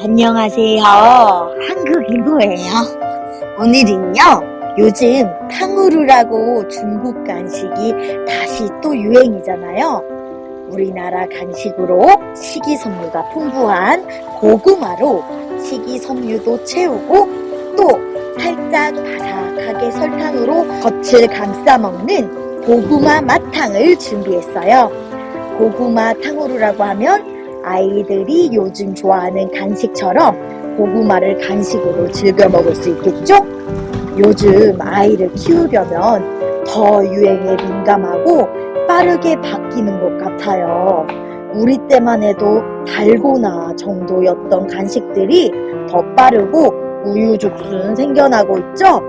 안녕하세요. 한국인구예요. 오늘은요, 요즘 탕후루라고 중국 간식이 다시 또 유행이잖아요. 우리나라 간식으로 식이섬유가 풍부한 고구마로 식이섬유도 채우고 또 살짝 바삭하게 설탕으로 겉을 감싸 먹는 고구마 맛탕을 준비했어요. 고구마 탕후루라고 하면 아이들이 요즘 좋아하는 간식처럼 고구마를 간식으로 즐겨 먹을 수 있겠죠? 요즘 아이를 키우려면 더 유행에 민감하고 빠르게 바뀌는 것 같아요. 우리 때만 해도 달고나 정도였던 간식들이 더 빠르고 우유죽순 생겨나고 있죠?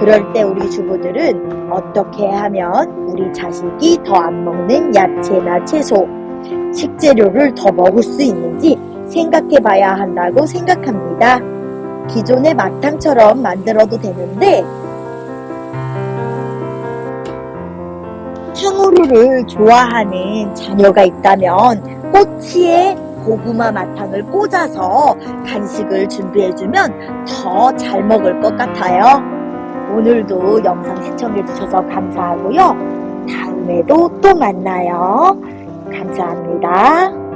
그럴 때 우리 주부들은 어떻게 하면 우리 자식이 더 안 먹는 야채나 채소, 식재료를 더 먹을 수 있는지 생각해 봐야 한다고 생각합니다. 기존의 마탕처럼 만들어도 되는데, 탕후루를 좋아하는 자녀가 있다면 꼬치에 고구마 마탕을 꽂아서 간식을 준비해주면 더 잘 먹을 것 같아요. 오늘도 영상 시청해주셔서 감사하고요. 다음에도 또 만나요. 감사합니다.